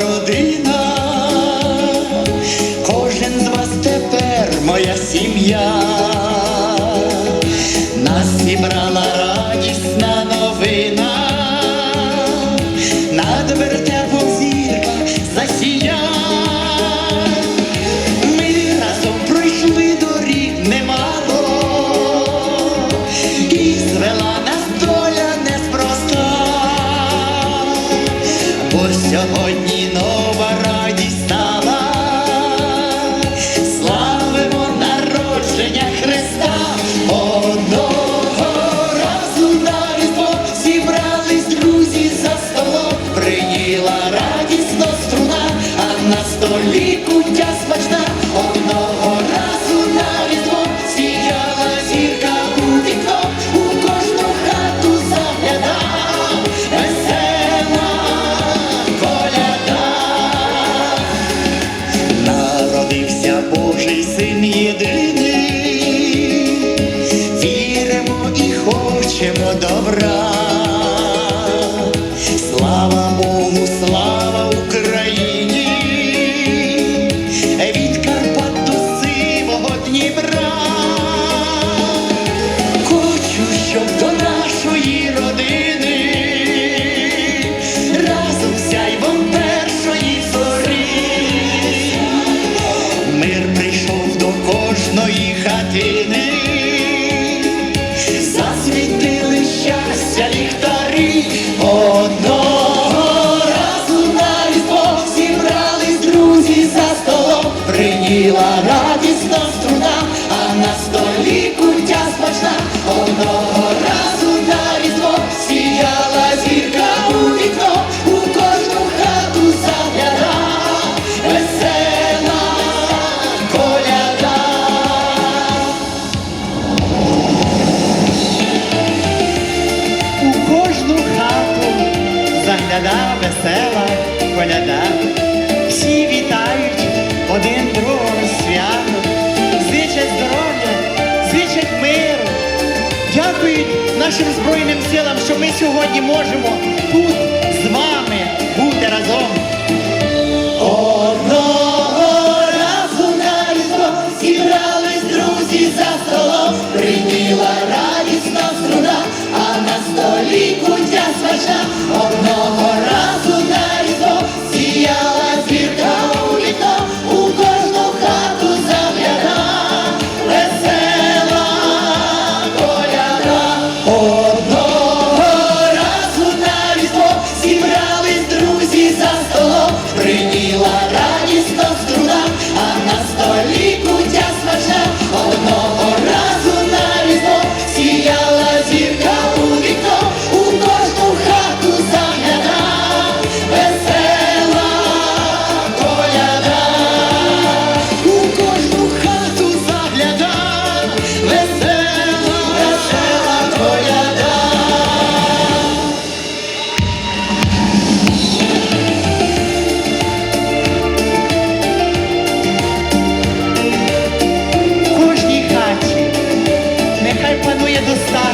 родина, кожен з вас тепер моя сім'я, нас зібрала кожної хатини, засвітили щастя ліхтарі. Одного разу на різдво зібрались друзі за столом, приніла радісна струна, а на столі загляда весела коляда. Всі вітають один другого свято, зичать здоров'я, зичать миру. Дякують нашим Збройним силам, що ми сьогодні можемо тут з вами бути разом. Одного разу на різдво зібрались друзі за столом, приніла радісна струна, а на столі кутя смачна. estar